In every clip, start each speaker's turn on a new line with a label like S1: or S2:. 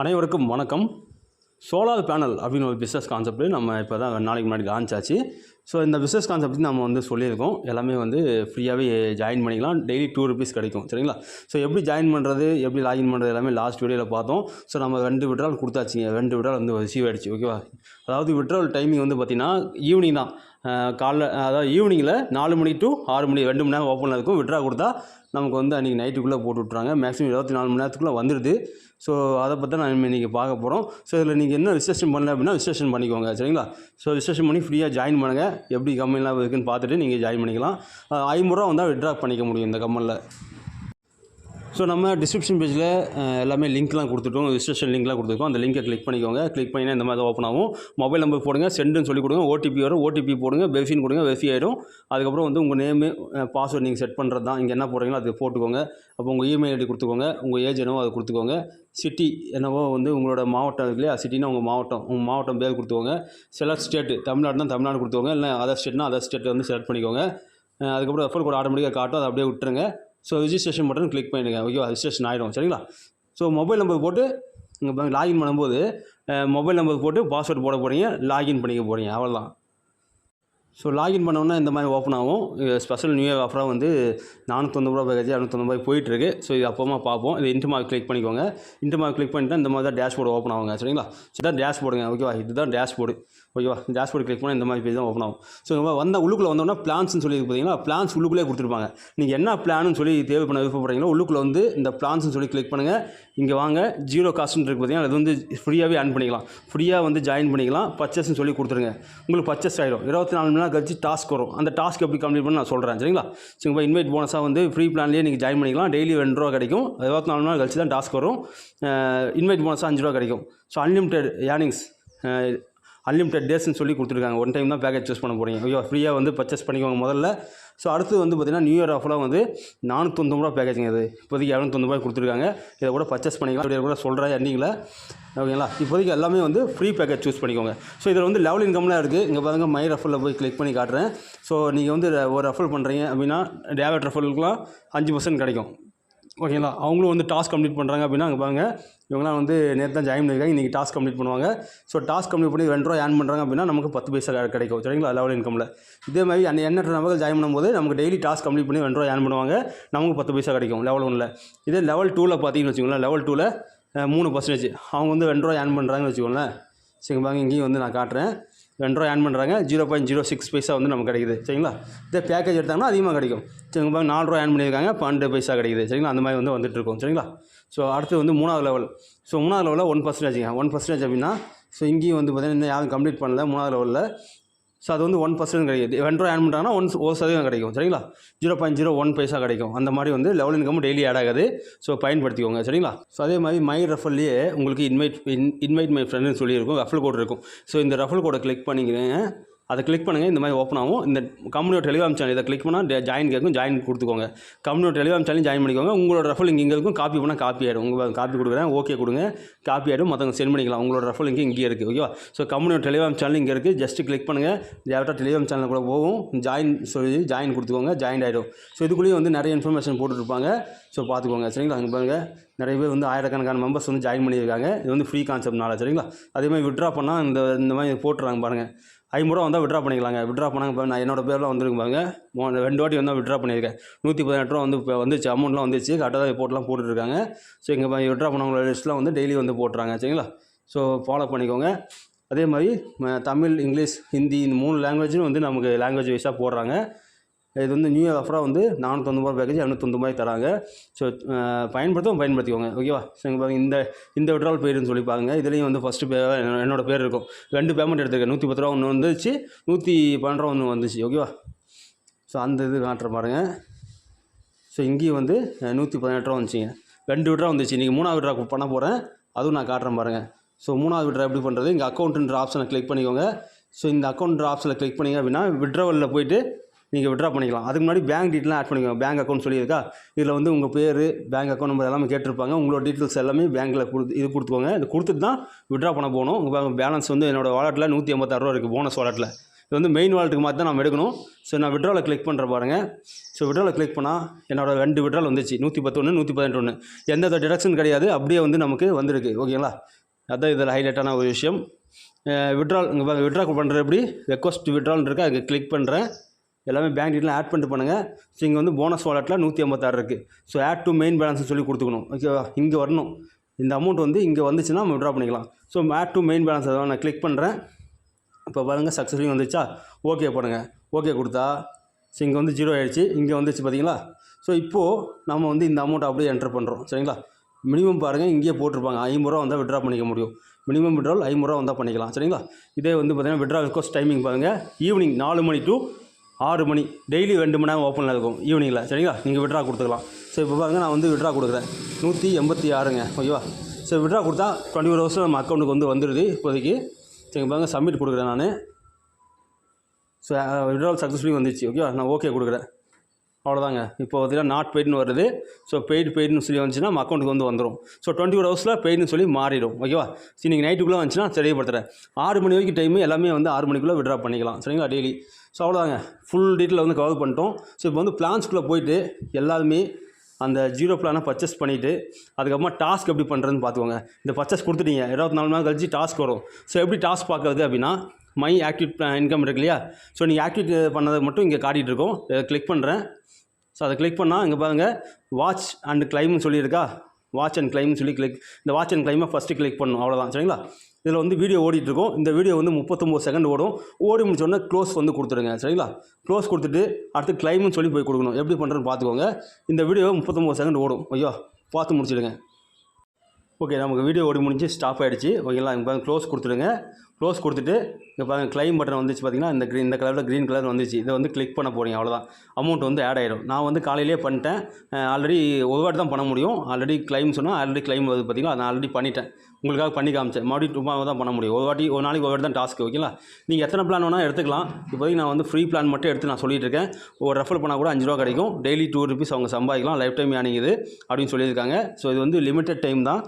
S1: அனைவருக்கும் வணக்கம். Solar panel அப்படின்னு ஒரு பிஸ்னஸ் கான்செப்ட் நம்ம இப்போ தான் நாளைக்கு முன்னாடி லான்ச் ஆச்சு. ஸோ இந்த பிஸ்னஸ் கான்செப்ட் நம்ம வந்து சொல்லியிருக்கோம். எல்லாமே வந்து ஃப்ரீயாகவே ஜாயின் பண்ணிக்கலாம். டெய்லி டூ ருபீஸ் கிடைக்கும். சரிங்களா? ஸோ எப்படி ஜாயின் பண்ணுறது எப்படி லாகின் பண்ணுறது எல்லாமே லாஸ்ட் வீடியோவில் பார்த்தோம். ஸோ நம்ம ரெண்டு விட்ரால் கொடுத்தாச்சுங்க. ரெண்டு விட்ரால் வந்து ரிசீவ் ஆகிடுச்சு ஓகேவா அதாவது விட்ரால் டைமிங் வந்து பார்த்திங்கன்னா ஈவினிங் தான். காலைல அதாவது ஈவினிங்கில் நாலு மணி டு ஆறு மணி ரெண்டு மணி நேரம் ஓப்பனில் இருக்கும். விட்ரா கொடுத்தா நமக்கு வந்து அன்றைக்கி நைட்டுக்குள்ளே போட்டு விட்றாங்க மேக்ஸிமம் இருபத்தி நாலு மணி நேரத்துக்குள்ளே வந்துடுது. ஸோ அதை பற்றி நான் இன்றைக்கி பார்க்க போகிறோம் ஸோ இதில் நீங்கள் என்ன ரிஜிஸ்ட்ரேஷன் பண்ணல அப்படின்னா ரிஜிஸ்ட்ரேஷன் பண்ணிக்கோங்க சரிங்களா? ஸோ ரிஜிஸ்ட்ரேஷன் பண்ணி ஃப்ரீயாக ஜாயின் பண்ணுங்கள் எப்படி கம்பெனிலாம் இருக்குன்னு பார்த்துட்டு நீங்கள் ஜாயின் பண்ணிக்கலாம். ஐம்பது ரூபா வந்தால் விட்ரா பண்ணிக்க முடியும் இந்த கம்பெனியில் ஸோ நம்ம டிஸ்கிரிப்ஷன் பேஜில் எல்லாமே லிங்க்லாம் கொடுத்துட்டோம். ரிஜிஸ்ட்ரேஷன் லிங்க்லாம் கொடுத்துருக்கோம். அந்த லிங்கை கிளிக் பண்ணிக்கோங்க. கிளிக் பண்ணினா இந்த மாதிரி ஓப்பன் ஆகும். மொபைல் நம்பர் போடுங்க. சென்டுன்னு சொல்லி கொடுங்க. ஓடிபி வரும். ஓடிபி போடுங்க. வெரிஃபின் கொடுங்க. வெஃபி ஆகிடும் அதுக்கப்புறம் வந்து உங்கள் நேமு பாஸ்வேர்டு நீங்கள் செட் பண்ணுறது தான். இங்கே என்ன போடுறீங்களோ அது போட்டுக்கோங்க. அப்போ உங்கள் இமெயில் ஐடி கொடுத்துக்கோங்க. உங்கள் ஏஜ் என்னவோ அதை கொடுத்துக்கோங்க. சிட்டி என்னவோ வந்து உங்களோட மாவட்டம் இருக்கு இல்லையா? சிட்டினா உங்கள் மாவட்டம். உங்கள் மாவட்டம் பேர் கொடுத்துக்கோங்க. செலக்ட் ஸ்டேட்டு தமிழ்நாடுனா தமிழ்நாடு கொடுத்துக்கோங்க. இல்லை அதர் ஸ்டேட்னா அதர் ஸ்டேட் வந்து செலக்ட் பண்ணிக்கோங்க. அதுக்கப்புறம் ரெஃபர் கூட ஆட்டோமேட்டிக்காக காட்டும். அதை அப்படியே விட்டுருங்க. ஸோ ரிஜிஸ்ட்ரேஷன் பட்டன் கிளிக் பண்ணிடுங்க. ஓகேவா ரிஜிஸ்ட்ரேஷன் ஆகிடும் சரிங்களா? ஸோ மொபைல் நம்பர் போட்டு இங்கே லாகின் பண்ணும்போது மொபைல் நம்பர் போட்டு பாஸ்வேர்டு போட போகிறீங்க லாகின் பண்ணிக்க போகிறீங்க அவ்வளோதான் ஸோ லாகின் பண்ணோன்னா இந்த மாதிரி ஓப்பன் ஆகும். ஸ்பெஷல் நியூ இயர் ஆஃபராக வந்து நானூற்றொம்பது ரூபா பேக்கேஜ் அறுநூத்தொம்பது ரூபாய் போயிட்டுருக்கு. ஸோ இது அப்போமா பார்ப்போம். இது இன்ட்டு மார்க் கிளிக் பண்ணிக்கோங்க. இன்ட்டு மார்க் கிளிக் பண்ணிட்டு இந்த மாதிரி தான் டேஷ்போர்டு ஓப்பன் ஆகுங்க சரிங்களா? இதுதான் இதான் டேஷ்போர்டுங்க ஓகேவா இதுதான் டேஷ்போர்டு ஓகேவா டேஷ்போர்டு கிளிக் பண்ணால் இந்த மாதிரி பேஜ் தான் ஓப்பன் ஆகும். ஸோ இங்க வந்த உள்ளுக்குள்ளே வந்தோம்னா பிளான்ஸ்னு சொல்லி பார்த்தீங்கன்னா பிளான்ஸ் உள்ளுக்குள்ளே கொடுத்துருப்பாங்க. நீங்கள் என்ன பிளான்னு சொல்லி தேவை பண்ண விருப்பப்படுறீங்களோ உள்ளுக்குள்ளே வந்து இந்த பிளான்ஸ்னு சொல்லி கிளிக் பண்ணுங்கள் இங்கே வாங்க. ஜீரோ காஸ்ட்னு இருக்குது பார்த்தீங்கன்னா அது வந்து ஃப்ரீயாகவே ஆன் பண்ணிக்கலாம். ஃப்ரீயாக வந்து ஜாயின் பண்ணிக்கலாம். பர்ச்சேஸ்னு சொல்லி கொடுத்துருங்க. உங்களுக்கு பர்ச்சேஸ் ஆகிடும் இருபத்தி நாலு நாள் கழிச்சு டாஸ்க் வரும். அந்த டாஸ்க் எப்படி கம்ப்ளீட் பண்ணி நான் சொல்கிறேன் சரிங்களா? ஸோ இப்போ இன்வைட் போனஸாக வந்து ஃப்ரீ பிளான்லேயே நீங்கள் ஜாயின் பண்ணிக்கலாம். டெய்லி ரெண்டு ரூபா கிடைக்கும். இருபத்தி நாலு நாள் கழிச்சு தான் டாஸ்க் வரும். இன்வைட் போனஸாக அஞ்சு ரூபா கிடைக்கும். ஸோ அன்லிமிட்டெட் ஏர்னிங்ஸ் அன்லிமிட்டெட் டேஸ்னு சொல்லி கொடுத்துருக்காங்க. ஒன் டைம் தான் பேக்கேஜ் சூஸ் பண்ண போகிறீங்க ஐயோ ஃப்ரீயாக வந்து பர்ச்சேஸ் பண்ணிக்கோங்க முதல்ல. ஸோ அடுத்து வந்து பார்த்தீங்கன்னா நியூ இயர் ஆஃபராக வந்து நானூற்றொம்பது ரூபா பேக்கேஜுங்க அது இப்போதைக்கு இரநூத்தொம்பது ரூபாய் கொடுத்துருக்காங்க. இதை கூட பர்ச்சேஸ் பண்ணிக்கலாம். அப்படியே கூட சொல்கிறேன் எண்டிங்கில் ஓகேங்களா இப்போதைக்கு எல்லாமே வந்து ஃப்ரீ பேக்கேஜ் சூஸ் பண்ணிக்கோங்க. ஸோ இதில் வந்து லெவல் இன்கம்லாம் இருக்குது இங்கே பாருங்க மை ரஃபலில் போய் கிளிக் பண்ணி காட்டுறேன். ஸோ நீங்கள் வந்து ஒரு ரஃபல் பண்ணுறீங்க அப்படின்னா டேவட் ரஃபலுக்குலாம் அஞ்சு பர்சன்ட் கிடைக்கும். ஓகேங்களா அவங்களும் வந்து டாஸ்க் கம்ப்ளீட் பண்ணுறாங்க அப்படின்னா அங்கே பாருங்க. இவங்களாம் வந்து நேற்று தான் ஜாயின் பண்ணியிருக்காங்க. இன்றைக்கி டாஸ்க் கம்ப்ளீட் பண்ணுவாங்க. ஸோ டாஸ்க் கம்ப்ளீட் பண்ணி ரெண்டு ரூபா ஏர்ன் பண்ணுறாங்க அப்படின்னா நமக்கு பத்து பைசா கிடைக்கும். சரிங்களா? லெவல் இன்கமில் இதே மாதிரி அந்த எண்ணற்ற நபர்கள் ஜாயின் பண்ணும்போது நமக்கு டெய்லி டாஸ்க் கம்ப்ளீட் பண்ணி ரெண்டு ரூபா ஏர்ன் பண்ணுவாங்க. நமக்கு பத்து பைசா கிடைக்கும் லெவல் ஒன்றில் இதே லெவல் டூவில் பார்த்தீங்கன்னு வச்சுக்கோங்களேன். லெவல் டூவில் மூணு பர்சன்டேஜ் அவங்க வந்து ரெண்டு ரூபா ஏர்ன் பண்ணுறாங்கன்னு வச்சுக்கோங்களேன். சரி பாருங்க இங்கேயும் வந்து நான் காட்டுறேன். ரெண்டு ரூபா ஆன் பண்ணுறாங்க ஜீரோ பாயிண்ட் ஜீரோ சிக்ஸ் பைசா வந்து நமக்கு கிடைக்குது. சரிங்களா? இதே பேக்கேஜ் எடுத்தாங்கன்னா அதிகமாக கிடைக்கும். சரிங்க பாருங்க நாலு ரூபா ஆன் பண்ணியிருக்காங்க. பன்னெண்டு பைசா கிடைக்குது. சரிங்களா? அந்த மாதிரி வந்து வந்துட்டுருக்கோம் சரிங்களா? ஸோ அடுத்து வந்து மூணாவது லெவல் ஸோ மூணாவது லெவலில் ஒன் பர்சன்டேஜுங்க ஒன் பர்சன்டேஜ் அப்படின்னா ஸோ இங்கேயும் வந்து பார்த்திங்கன்னா இன்னும் யாரும் கம்ப்ளீட் பண்ணல. மூணாவது லெவலில் ஸோ அது வந்து ஒன் பர்சன்ட் கிடைக்குது. ரெண்டு ரூபா பண்ணுறாங்கன்னா ஒன் ஒரு சதவீதம் கிடைக்கும். சரிங்களா? ஜீரோ பாயிண்ட் ஜீரோ ஒன் பைசா கிடைக்கும். அந்த மாதிரி வந்து லெவல் இன்கம் டெய்லி ஆட் ஆகுது. ஸோ பயன்படுத்திக்கோங்க. சரிங்களா? ஸோ அதே மாதிரி மை ரெஃபர்லேயே உங்களுக்கு இன்வைட் இன் இன்வைட் மை ஃப்ரெண்டுன்னு சொல்லியிருக்கும். ரெஃபல் கோட் இருக்கும். ஸோ இந்த ரெஃபல் கோடை கிளிக் பண்ணிக்கிறேன். அதை கிளிக் பண்ணுங்கள் இந்த மாதிரி ஓப்பன் ஆகும். இந்த கம்பெனியோட டெலிகிராம் சேனல் இதை கிளிக் பண்ணால் ஜாயின் கேட்கும் ஜாயின் கொடுத்துக்கோங்க. கம்பெனியோட டெலிகிராம் சேனல் ஜாயின் பண்ணிக்கோங்க. உங்களோட ரெஃபல் இங்கே இங்கே இருக்கும். காப்பி பண்ணால் காப்பி ஆகிடும் உங்கள் காப்பி கொடுக்குறேன். ஓகே கொடுங்க. காப்பி ஆகிடும் மற்றவங்க சென்ட் பண்ணிக்கலாம். உங்களோட ரெஃபல் இங்கே இங்கே இருக்குது ஓகேவா ஸோ கம்பெனியோட டெலிகிராம் சேனல் இங்கே இருக்குது ஜஸ்ட் கிளிக் பண்ணுங்கள் டேரெக்டாக டெலிகிராம் சேனல் கூட போகும். ஜாயின் சொல்லி ஜாயின் கொடுத்துக்கோங்க. ஜாயின் ஆகிடும் ஸோ இதுக்குள்ளேயும் வந்து நிறைய இன்ஃபர்மேஷன் போட்டுருப்பாங்க ஸோ பார்த்துக்கோங்க. சரிங்களா? அங்கே பாருங்கள் நிறைய பேர் வந்து ஆயிரக்கணக்கான மெம்பர்ஸ் வந்து ஜாயின் பண்ணியிருக்காங்க. இது வந்து ஃப்ரீ கான்செப்ட்னால சரிங்களா? அதே மாதிரி விட்ரா பண்ணால் இந்த இந்த மாதிரி போட்டுறாங்க பாருங்கள் ஐம்பது வந்தால் விட்ரா பண்ணிக்கலாங்க. விட்ரா பண்ணாங்க நான் என்னோட பேரில் வந்துருக்கு பாருங்க. மோ- ரெண்டு வாட்டி வந்தால் விட்ரா பண்ணியிருக்கேன். நூற்றி பதினெட்டு ரூபா வந்து இப்போ வந்துச்சு அமௌண்ட்லாம் வந்துச்சு. கரெக்டாக தான் போட்டுலாம் போட்டுருக்காங்க ஸோ இங்கே விட்ரா பண்ணவங்களோட லிஸ்ட்லாம் வந்து டெய்லி வந்து போட்டுறாங்க சரிங்களா? ஸோ ஃபாலோ பண்ணிக்கோங்க. அதே மாதிரி தமிழ் இங்கிலீஷ் ஹிந்தி இந்த மூணு லாங்குவேஜும் வந்து நமக்கு லாங்குவேஜ் வைஸாக போடுறாங்க. இது வந்து நியூ இயர் ஆஃபராக வந்து நானூற்றொம்பது ரூபா பேக்கேஜ் இரநூத்தொம்பது தராங்க. ஸோ பயன்படுத்தவும் பயன்படுத்திக்கோங்க. ஓகேவா ஸோ இங்கே பாருங்க இந்த இந்த விட்ரால் பேருன்னு சொல்லி பாருங்க. இதுலேயும் வந்து ஃபஸ்ட்டு பே என்னோடய பேர் இருக்கும். ரெண்டு பேமெண்ட் எடுத்துருக்கேன். நூற்றி பத்து ரூபா ஒன்று வந்துச்சு. நூற்றி பன்னெண்டு ரூபா ஒன்று வந்துச்சு. ஓகேவா ஸோ அந்த இது காட்டுற பாருங்கள் ஸோ இங்கேயும் வந்து நூற்றி பதினெட்டு ரூபா வந்துச்சுங்க. ரெண்டு விட்ரா வந்துச்சு. நீங்கள் மூணாவது விட்ரா பண்ண போகிறேன் அதுவும் நான் காட்டுறேன் பாருங்கள் ஸோ மூணாவது விட்ரா எப்படி பண்ணுறது இங்கே அக்கௌண்ட்டுன்ற ஆப்ஷனை கிளிக் பண்ணிக்கோங்க. ஸோ இந்த அக்கௌண்ட்ன்ற ஆப்ஷனில் கிளிக் பண்ணிங்க அப்படின்னா விட்ரவலில் போயிட்டு நீங்கள் விட்ரா பண்ணிக்கலாம். அதுக்கு முன்னாடி பேங்க் டீட்டெயிலாம் ஆட் பண்ணிக்கோங்க. பேங்க் அக்கௌண்ட் சொல்லியிருக்கா? இதில் வந்து உங்கள் பேர் பேங்க் அக்கௌண்ட் நம்பர் எல்லாமே கேட்டிருப்பாங்க. உங்களோட டீட்டெயில்ஸ் எல்லாமே பேங்க்கில் கொடுத்து இது கொடுத்துக்கோங்க. இது கொடுத்துட்டு தான் விட்ரா பண்ண போகணும். உங்கள் பேலன்ஸ் வந்து என்னோட வாலெட்டில் நூற்றி எண்பத்தாறு ரூபா இருக்குது போனஸ் வாலெட்டில் இது வந்து மெயின் வாலெட்டுக்கு மாதிரி தான் நம்ம எடுக்கணும். ஸோ நான் விட்ராவில் கிளிக் பண்ணுற பாருங்கள் ஸோ விட்ராவில் கிளிக் பண்ணால் என்னோட ரெண்டு விட்ரால் வந்துச்சு. நூற்றி பத்தொன்று நூற்றி பதினெட்டு ஒன்று எந்த டிடக்ஷன் கிடையாது. அப்படியே வந்து நமக்கு வந்திருக்கு. ஓகேங்களா? அதுதான் இதில் ஹைலைட்டான ஒரு விஷயம். விட்ரால் இங்கே விட்ரா பண்ணுறது எப்படி? ரெக்வஸ்ட் விட்ரால் இருக்கா? அங்கே கிளிக் பண்ணுறேன் எல்லாமே பேங்க் டீட்டெயில் ஆட் பண்ணிட்டு பண்ணுங்கள் ஸோ இங்கே வந்து போனஸ் வாலெட்டில் நூற்றி ஐம்பத்தாறு இருக்குது ஸோ ஆட் டு மெயின் பேலன்ஸ்னு சொல்லி கொடுத்துக்கணும். ஓகேவா இங்கே வரணும். இந்த அமௌண்ட் வந்து இங்கே வந்துச்சுன்னா நம்ம விட்ரா பண்ணிக்கலாம். So add to main balance அதை நான் கிளிக் பண்ணுறேன் இப்போ பாருங்கள் சக்ஸஸ்ஃபுல்லி வந்துச்சா? ஓகே பண்ணுங்கள் ஓகே கொடுத்தா? ஸோ இங்கே வந்து ஜீரோ ஆகிடுச்சு இங்கே வந்துச்சு பார்த்தீங்களா ஸோ இப்போது நம்ம வந்து இந்த அமௌண்ட் அப்படியே என்டர் பண்ணுறோம் சரிங்களா? மினிமம் பாருங்கள் இங்கேயே போட்டிருப்பாங்க. ஐம்பது ரூபா வந்தால் விட்ரா பண்ணிக்க முடியும். மினிமம் விட்ரால் ஐம்பது ரூபா வந்தால் பண்ணிக்கலாம். சரிங்களா? இதே வந்து பார்த்தீங்கன்னா விட்ரா ரிக்வஸ்ட் டைமிங் பாருங்கள் ஈவினிங் நாலு மணி டு ஆறு மணி டெய்லி ரெண்டு மணி நேரம் ஓப்பனில் இருக்கும். ஈவினிங்கில் சரிங்களா? நீங்கள் விட்ரா கொடுத்துக்கலாம். ஸோ இப்போ பாருங்கள் நான் வந்து விட்ரா கொடுக்குறேன். நூற்றி எண்பத்தி ஆறுங்க. ஓகேவா ஸோ விட்ரா கொடுத்தா டுவெண்ட்டி ஃபோர் ஹவர்ஸில் நம்ம அக்கௌண்ட்டுக்கு வந்து வந்துடுது இப்போதைக்கு. சரி பாருங்க சப்மிட் கொடுக்குறேன் நான். ஸோ விட்ரால் சக்ஸஸ்ஃபுல்லி வந்துச்சு ஓகேவா நான் ஓகே கொடுக்குறேன். அவ்வளோதாங்க இப்போ பார்த்தீங்கன்னா நாட் பெய்டுன்னு வருது. ஸோ பெய்டு பெய்டுன்னு சொல்லி வந்துச்சுன்னா நம்ம அக்கௌண்ட்டுக்கு வந்து வந்துடும் ஸோ டுவெண்ட்டி ஃபோர் ஹவர்ஸில் பெய்டுன்னு சொல்லி மாறிடும். ஓகேவா சரி நீங்கள் நைட்டுக்குள்ளே வந்துச்சுன்னா தெரியப்படுத்துகிறேன் ஆறு மணி வரைக்கும் டைமு எல்லாமே வந்து ஆறு மணிக்குள்ளே விட்ரா பண்ணிக்கலாம். சரிங்களா டெய்லி ஸோ அவ்வளோதாங்க ஃபுல் டீட்டெயில் வந்து கவர் பண்ணிட்டோம். ஸோ இப்போ வந்து பிளான்ஸ்குள்ளே போயிட்டு எல்லாருமே அந்த ஜீரோ பிளானை பர்ச்சேஸ் பண்ணிவிட்டு அதுக்கப்புறமா டாஸ்க் எப்படி பண்ணுறதுன்னு பார்த்துக்கோங்க. இந்த பர்ச்சேஸ் கொடுத்துட்டீங்க. இருபத்தி நாலு நாள் கழிச்சு டாஸ்க் வரும். ஸோ எப்படி டாஸ்க் பார்க்குறது அப்படின்னா மை ஆக்டிவ் இன்கம் இருக்கு இல்லையா? ஸோ நீங்கள் ஆக்டிவேட் பண்ணதை மட்டும் இங்கே காட்டிகிட்டு இருக்கோம். கிளிக் பண்ணுறேன் ஸோ அதை கிளிக் பண்ணால் இங்கே பாருங்கள் வாட்ச் அண்ட் கிளைம்னு சொல்லியிருக்கா? வாட்ச் அண்ட் கிளைம்னு சொல்லி கிளிக் இந்த வாட்ச் அண்ட் கிளைமை ஃபஸ்ட்டு கிளிக் பண்ணணும் அவ்வளோதான் சரிங்களா? இதில் வந்து வீடியோ ஓடிட்டுருக்கோம் இந்த வீடியோ வந்து முப்பத்தொம்போது செகண்ட் ஓடும். ஓடி முடிச்சோடனே க்ளோஸ் வந்து கொடுத்துருங்க. சரிங்களா? க்ளோஸ் கொடுத்துட்டு அடுத்து கிளைம்னு சொல்லி போய் கொடுக்கணும். எப்படி பண்ணுறதுன்னு பார்த்துக்கோங்க. இந்த வீடியோ முப்பத்தொம்போது செகண்ட் ஓடும். ஐயோ பார்த்து முடிச்சிடுங்க. ஓகே நமக்கு வீடியோ ஓடி முடிஞ்சு ஸ்டாப் ஆகிடுச்சு ஓகேங்களா இங்கே பாருங்கள் க்ளோஸ் கொடுத்துடுங்க. க்ளோஸ் கொடுத்துட்டு இங்கே பாருங்கள் க்ளைம் பட்டன் வந்துச்சு பார்த்தீங்கன்னா இந்த க்ரீன் இந்த கலரில் க்ரீன் கலர் வந்துச்சு. இதை வந்து கிளிக் பண்ண போகிறீங்க அவ்வளோதான் அமௌண்ட் வந்து ஆட் ஆகிடும் நான் வந்து காலையிலேயே பண்ணிட்டேன். ஆல்ரெடி ஒரு வாட்டி தான் பண்ண முடியும். ஆல்ரெடி கிளைம் சொன்னால் ஆல்ரெடி கிளைம் வருது பார்த்தீங்களா நான் ஆல்ரெடி பண்ணிட்டேன். உங்களுக்காக பண்ணி காமிச்சேன். மறுபடியும் ரூபாய் தான் பண்ண முடியும். ஒரு வாட்டி ஒரு நாளைக்கு ஒரு வாட்டி தான் டாஸ்க் ஓகேங்களா நீங்கள் எத்தனை பிளான் வேணால் எடுத்துக்கலாம். இப்போதைக்கு நான் வந்து ஃப்ரீ பிளான் மட்டும் எடுத்து நான் சொல்லிட்டு இருக்கேன். ஒரு ரெஃபர் பண்ணால் கூட அஞ்சு ரூபா கிடைக்கும். டெய்லி டூ ருபீஸ் அவங்க சம்பாதிக்கலாம். லைஃப் டைம் ஏர்னிங் இது அப்படின்னு சொல்லியிருக்காங்க. ஸோ இது வந்து லிமிட்டட் டைம் தான்.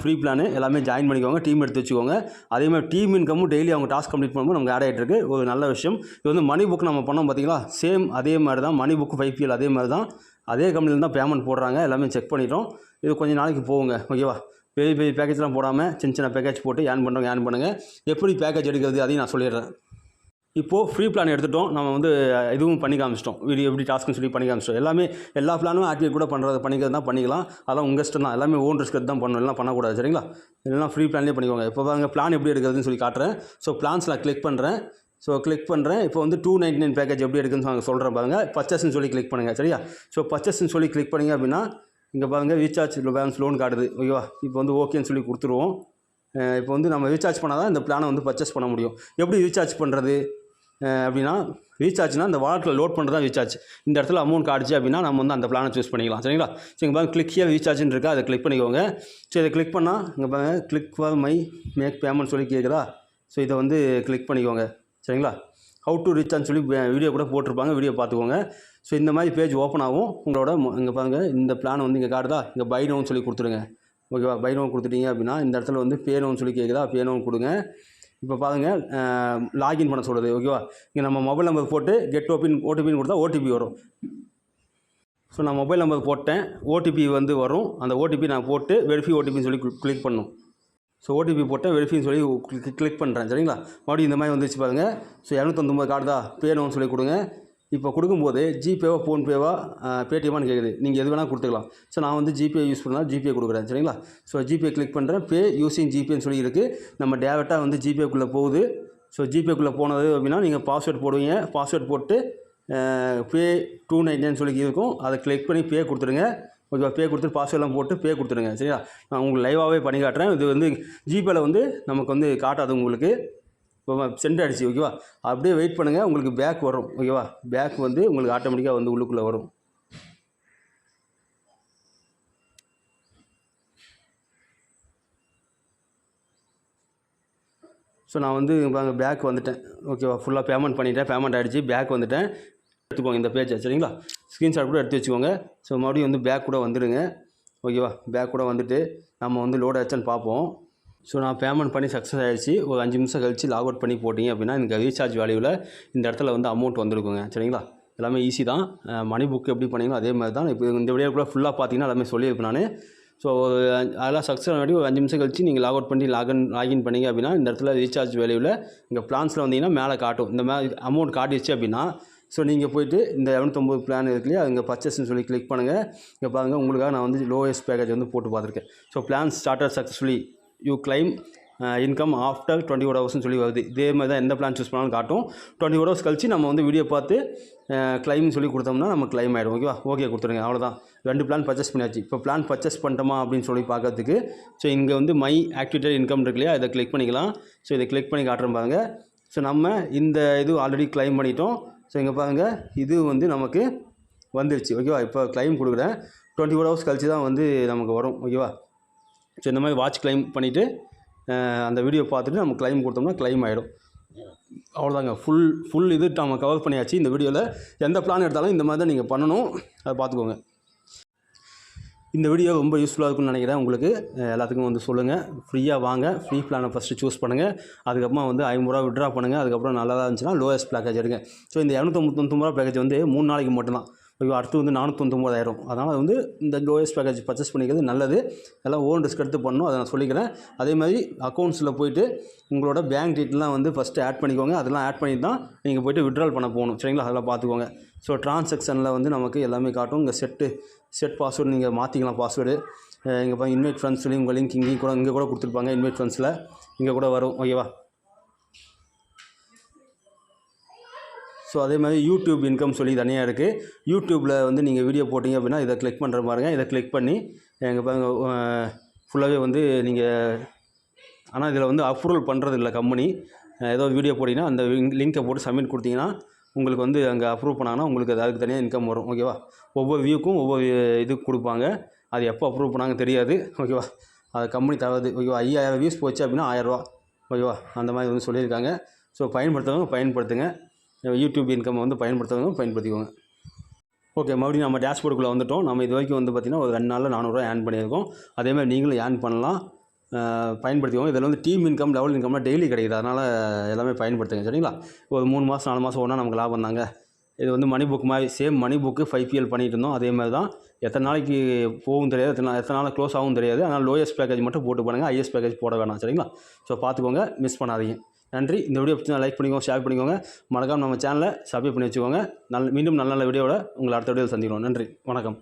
S1: ஃப்ரீ பிளானு எல்லாமே ஜாயின் பண்ணிக்கோங்க டீம் எடுத்து வச்சுக்கோங்க. அதே மாதிரி டீம் இன்கமும் டெய்லி அவங்க டாஸ்க் கம்ப்ளீட் பண்ணும்போது நமக்கு ஆட் ஆகிட்டு இருக்கு ஒரு நல்ல விஷயம். இது வந்து மணி புக் நம்ம பண்ணோம் பார்த்தீங்களா சேம் அதே மாதிரி தான் மணி புக் ஃபைவ் அதே மாதிரி தான் அதே கம்பெனியில் தான் பேமெண்ட் போடுறாங்க. எல்லாமே செக் பண்ணிட்டோம். இது கொஞ்சம் நாளைக்கு போகுங்க. ஓகேவா பெரிய பெரிய பேக்கேஜ்லாம் போடாமல் சின்ன சின்ன பேக்கேஜ் போட்டு ஏர்ன் பண்ணுறவங்க ஏர்ன் பண்ணுங்கள் எப்படி பேக்கேஜ் எடுக்கிறது அதையும் நான் சொல்லிடுறேன். இப்போது ஃப்ரீ பிளான் எடுத்துட்டோம். நம்ம வந்து இதுவும் பண்ணி காமிச்சிட்டோம். வீடியோ எப்படி டாஸ்க்னு சொல்லி பண்ணி காமிச்சிட்டோம். எல்லாமே எல்லா பிளானும் ஆக்டிவேட் கூட பண்ணுறது பண்ணிக்கிறது தான் பண்ணிக்கலாம். அதெல்லாம் உங்கள் இஷ்டம் தான். எல்லாமே ஓன் ரிஸ்க் தான் பண்ணணும். எல்லாம் பண்ணக்கூடாது. சரிங்களா? இதெல்லாம் ஃப்ரீ பிளான்லேயே பண்ணிக்கோங்க. இப்போ பாருங்க பிளான் எப்படி எடுக்கிறதுன்னு சொல்லி காட்டுறேன். ஸோ பிளான்ஸ் நான் கிளிக் பண்ணுறேன் ஸோ கிளிக் பண்ணுறேன் இப்போ வந்து டூ நைன்டி நைன் பேக்கேஜ் எப்படி எடுக்குன்னு நான் சொல்கிறேன் பாருங்கள் பர்ச்சஸ்ன்னு சொல்லி கிளிக் பண்ணுங்கள் சரியா? ஸோ பர்ச்சேஸ்னு சொல்லி கிளிக் பண்ணிங்க அப்படின்னா இங்கே பாருங்கள் ரீசார்ஜ் பேலன்ஸ் லோன் காட்டுது. ஓகேவா இப்போ வந்து ஓகேன்னு சொல்லி கொடுத்துருவோம். இப்போ வந்து நம்ம ரீசார்ஜ் பண்ணால் தான் இந்த பிளானை வந்து பர்ச்சேஸ் பண்ண முடியும். எப்படி ரீசார்ஜ் பண்ணுறது அப்படின்னா ரீசார்ஜ்னா இந்த வாலெட்டில் லோட் பண்ணுறது தான் ரீசார்ஜ் இந்த இடத்துல அமௌண்ட் காட்டுச்சு அப்படின்னா நம்ம வந்து அந்த பிளானை சூஸ் பண்ணிக்கலாம். சரிங்களா? ஸோ இங்கே பாருங்க கிளிக் ஹியர் ரீசார்ஜ்னு இருக்கா. அதை கிளிக் பண்ணிக்கோங்க. ஸோ இதை கிளிக் பண்ணால் இங்கே பாருங்க click for my make payment சொல்லி கேட்குதா ஸோ இதை வந்து கிளிக் பண்ணிக்கோங்க. சரிங்களா? ஹவு டு ரீசார்ஜ் சொல்லி வீடியோ கூட போட்டிருப்பாங்க. வீடியோ பார்த்துக்கோங்க. ஸோ இந்த மாதிரி பேஜ் ஓப்பன் ஆகும். உங்களோட இங்கே பாருங்கள் இந்த பிளான் வந்து இங்கே காட்டுதா? இங்கே பை நோன் சொல்லி கொடுத்துருங்க. ஓகேவா பை நோன் கொடுத்துட்டீங்க அப்படின்னா இந்த இடத்துல வந்து பே நோன் சொல்லி கேட்குதா பே நோன் கொடுங்க. இப்போ பாருங்கள் லாகின் பண்ண சொல்கிறது ஓகேவா இங்கே நம்ம மொபைல் நம்பர் போட்டு கெட் ஓபின் ஓடிபின்னு கொடுத்தா ஓடிபி வரும். ஸோ நான் மொபைல் நம்பர் போட்டேன் ஓடிபி வந்து வரும். அந்த ஓடிபி நான் போட்டு வெரிஃபை ஓடிபின்னு சொல்லி கிளிக் பண்ணும். ஸோ ஓடிபி போட்டேன் வெரிஃபின்னு சொல்லி கிளிக் கிளிக் பண்ணுறேன் சரிங்களா? மறுபடியும் இந்த மாதிரி வந்துச்சு பாருங்கள் ஸோ இரநூத்தொம்பது கார்டு தான் பேணும்னு சொல்லி கொடுங்க. இப்போ கொடுக்கும்போது ஜிபேவா ஃபோன்பேவா பேடிஎம்மான்னு கேட்குது நீங்கள் எது வேணால் கொடுத்துக்கலாம். ஸோ நான் வந்து ஜிபே யூஸ் பண்ணால் ஜிபே கொடுக்குறேன். சரிங்களா? ஸோ ஜிபே கிளிக் பண்ணுறேன் பே யூஸிங் ஜிபேன்னு சொல்லி இருக்குது நம்ம டேரெக்டாக வந்து ஜிபேக்குள்ளே போகுது. ஸோ ஜிபேக்குள்ளே போனது அப்படின்னா நீங்கள் பாஸ்வேர்ட் போடுவீங்க. பாஸ்வேர்ட் போட்டு பே டூ நைன் நைன் சொல்லி இருக்கும். அதை கிளிக் பண்ணி பே கொடுத்துருங்க ஓகேவா? பே கொடுத்துட்டு பாஸ்வேர்ட்லாம் போட்டு பே கொடுத்துருங்க சரியா நான் உங்களுக்கு லைவாகவே பண்ணி காட்டுறேன். இது வந்து ஜிபேயில் வந்து நமக்கு வந்து காட்டாது உங்களுக்கு. இப்போ சென்ட் அடிச்சு ஓகேவா அப்படியே வெயிட் பண்ணுங்கள் உங்களுக்கு பேக் வரும் ஓகேவா பேக் வந்து உங்களுக்கு ஆட்டோமேட்டிக்காக வந்து உள்ளுக்குள்ளே வரும். ஸோ நான் வந்து பாருங்க பேக் வந்துட்டேன். ஓகேவா ஃபுல்லாக பேமெண்ட் பண்ணிட்டேன் பேமெண்ட் ஆகிடுச்சு பேக் வந்துட்டேன். எடுத்துக்கோங்க இந்த பேஜ் சரிங்களா? ஸ்க்ரீன்ஷாட் கூட எடுத்து வச்சுக்கோங்க ஸோ மறுபடியும் வந்து பேக் கூட வந்துடுங்க. ஓகேவா பேக் கூட வந்துட்டு நம்ம வந்து லோட் ஆச்சான்னு பார்ப்போம். ஸோ நான் பேமெண்ட் பண்ணி சக்ஸஸ் ஆயிடுச்சு ஒரு அஞ்சு நிமிஷம் கழிச்சு லாக் அவுட் பண்ணி போட்டிங்க அப்படின்னா எனக்கு ரீசார்ஜ் வேல்யூவில் இந்த இடத்துல வந்து அமௌண்ட் வந்துருக்குங்க. சரிங்களா? எல்லாமே ஈஸி தான். மணி புக் எப்படி பண்ணீங்களோ அதே மாதிரி தான். இப்போ இந்த வீடியோக்குள்ளே ஃபுல்லாக பார்த்தீங்கன்னா எல்லாமே சொல்லியிருப்பேன் நான். ஸோ அதெல்லாம் சக்ஸஸ் ஆகி ஒரு அஞ்சு நிமிஷம் கழிச்சு நீங்கள் லாக் அவுட் பண்ணி லாகின் லாகின் பண்ணீங்க அப்படின்னா இந்த இடத்துல ரீசார்ஜ் வேல்யூவில் இங்கே பிளான்ஸில் வந்தீங்கன்னா மேலே காட்டும். இந்த மாதிரி அமௌண்ட் காட்டிடுச்சு அப்படின்னா ஸோ நீங்கள் போய்ட்டு இந்த இரநூத்தொம்பது பிளான் இருக்கு இல்லையா அங்கே பர்ச்சேஸ்னு சொல்லி கிளிக் பண்ணுங்கள் இங்கே பாருங்கள் உங்களுக்காக நான் வந்து லோயஸ்ட் பேக்கேஜ் வந்து போட்டு பார்த்துருக்கேன். So plan starter successfully you claim income after twenty four ஹவர்ஸ்னு சொல்லி வருது. இதே மாதிரி தான் எந்த பிளான் சூஸ் பண்ணாலும் காட்டும். டுவெண்ட்டி ஃபோர் ஹவர்ஸ் கழிச்சு நம்ம வந்து வீடியோ பார்த்து uh, கிளைம் சொல்லி கொடுத்தோம்னா நம்ம கிளைம் ஆகிடும் ஓகேவா ஓகே கொடுத்துருங்க. அவ்வளோதான் ரெண்டு பிளான் பர்ச்சேஸ் பண்ணியாச்சு. இப்போ பிளான் பர்ச்சேஸ் பண்ணிட்டோமா அப்படின்னு சொல்லி பார்க்கறதுக்கு ஸோ இங்கே வந்து மை ஆக்டிவேட்டட் இன்கம் இருக்கு இல்லையா? இதை கிளிக் பண்ணிக்கலாம். ஸோ இதை கிளிக் பண்ணி காட்டுறேன் பாருங்கள் ஸோ நம்ம இந்த இது ஆல்ரெடி கிளைம் பண்ணிட்டோம். ஸோ இங்கே பாருங்கள் இது வந்து நமக்கு வந்துருச்சு. ஓகேவா இப்போ கிளைம் கொடுக்குறேன். டுவெண்ட்டி ஃபோர் ஹவர்ஸ் கழிச்சு தான் வந்து நமக்கு வரும். ஓகேவா ஸோ இந்த மாதிரி வாட்ச் கிளைம் பண்ணிவிட்டு அந்த வீடியோ பார்த்துட்டு நம்ம கிளைம் கொடுத்தோம்னா கிளைம் ஆகிடும் அவ்வளோதாங்க ஃபுல் ஃபுல் இது நம்ம கவர் பண்ணியாச்சு. இந்த வீடியோவில் எந்த பிளான் எடுத்தாலும் இந்த மாதிரி தான் நீங்கள் பண்ணணும். அதை பார்த்துக்கோங்க. இந்த வீடியோ ரொம்ப யூஸ்ஃபுல்லாக இருக்கும்னு நினைக்கிறேன் உங்களுக்கு. எல்லாத்துக்கும் வந்து சொல்லுங்கள் ஃப்ரீயாக வாங்க. ஃப்ரீ பிளானை ஃபஸ்ட்டு சூஸ் பண்ணுங்கள் அதுக்கப்புறமா வந்து ஐம்பது விட்ரா பண்ணுங்கள் அதுக்கப்புறம் நல்லதாக இருந்துச்சுன்னா லோயஸ்ட் பேக்கேஜ் எடுங்க. ஸோ இந்த இரநூத்தொம்பத்தொம்பது ரூபா பேக்கேஜ் வந்து மூணு நாளைக்கு மட்டும்தான். அடுத்து வந்து நானூற்றொம்பதாயிரம் அதனால் வந்து இந்த லோயஸ்ட் பேக்கேஜ் பர்ச்சேஸ் பண்ணிக்கிறது நல்லது. எல்லாம் ஓன் ரிஸ்க் எடுத்து பண்ணணும். அதை நான் சொல்லிக்கிறேன். அதே மாதிரி அக்கௌண்ட்ஸில் போயிட்டு உங்களோட பேங்க் டீட்டெயிலாம் வந்து ஃபஸ்ட்டு ஆட் பண்ணிக்கோங்க. அதெல்லாம் ஆட் பண்ணி தான் நீங்கள் போய்ட்டு விட்ரால் பண்ண போகணும். சரிங்களா? அதெல்லாம் பார்த்துக்கோங்க. ஸோ ட்ரான்சாக்ஷனில் வந்து நமக்கு எல்லாமே காட்டும். இங்கே செட்டு செட் பாஸ்வேர்டு நீங்கள் மாற்றிக்கலாம் பாஸ்வேர்டு இங்கே பாருங்க இன்வைட் ஃப்ரெண்ட்ஸ் சொல்லி உங்கள் லிங்க் இங்கேயும் கூட இங்கே கூட கொடுத்துருப்பாங்க. இன்வைட் ஃப்ரெண்ட்ஸில் இங்கே கூட வரும். ஓகேவா ஸோ அதே மாதிரி யூடியூப் இன்கம் சொல்லி தனியாக இருக்குது யூடியூப்பில் வந்து நீங்கள் வீடியோ போட்டிங்க அப்படின்னா இதை கிளிக் பண்ணுற பாருங்க. இதை கிளிக் பண்ணி எங்கள் பாருங்க ஃபுல்லாகவே வந்து நீங்கள் ஆனால் இதில் வந்து அப்ரூவல் பண்ணுறது இல்லை கம்பெனி ஏதோ வீடியோ போட்டிங்கன்னா அந்த லிங்க்கை போட்டு சப்மிட் கொடுத்தீங்கன்னா உங்களுக்கு வந்து அங்கே அப்ரூவ் பண்ணாங்கன்னா உங்களுக்கு அது அதுக்கு தனியாக இன்கம் வரும். ஓகேவா ஒவ்வொரு வியூக்கும் ஒவ்வொரு இது கொடுப்பாங்க. அது எப்போ அப்ரூவ் பண்ணாங்க தெரியாது. ஓகேவா அது கம்பெனி தராது. ஓகேவா ஐயாயிரம் வியூஸ் போச்சு அப்படின்னா ஆயிரரூவா ஓகேவா அந்த மாதிரி வந்து சொல்லியிருக்காங்க. ஸோ பயன்படுத்துகிறவங்க பயன்படுத்துங்க. யூடியூப் இன்கம் வந்து பயன்படுத்துறவங்க பயன்படுத்திக்கோங்க. ஓகே மறுபடியும் நம்ம டேஷ்போர்டுக்குள்ளே வந்துட்டோம். நம்ம இது வரைக்கும் வந்து பார்த்திங்கன்னா ஒரு ரெண்டு நாளில் நானூறுரூவா ஏர்ன் பண்ணியிருக்கோம். அதே மாதிரி நீங்களும் ஏர்ன் பண்ணலாம். பயன்படுத்திக்கோங்க. இதில் வந்து டீம் இன்கம் லெவல் இன்கம்லாம் டெய்லி கிடைக்குது. அதனால் எல்லாமே பயன்படுத்துங்க. சரிங்களா? ஒரு மூணு மாதம் நாலு மாதம் ஒன்றா நமக்கு லாபம் தாங்க. இது வந்து மணி புக் மாதிரி same money book five PL பண்ணிகிட்டு இருந்தோம். அதே மாதிரி தான் எத்தனை நாளைக்கு போகும் தெரியாது. எத்தனை எத்தனை நாள் க்ளோஸ் ஆகும் தெரியாது. ஆனால் லோயஸ்ட் பேக்கேஜ் மட்டும் போட்டு பண்ணுங்கள் ஹையஸ்ட் பேக்கேஜ் போட வேணாம். சரிங்களா? ஸோ பார்த்துக்கோங்க. மிஸ் பண்ணாதீங்க. நன்றி. இந்த வீடியோ பற்றி லைக் பண்ணிக்கோங்க ஷேர் பண்ணிக்கோங்க. மறக்காமல் நம்ம சேனலை சப்ஸ்கிரைப் பண்ணி வச்சுக்கோங்க. நல் மீண்டும் நல்ல நல்ல வீடியோவில் உங்களை அடுத்த வீடியோவில் சந்திக்கிறோம். நன்றி. வணக்கம்.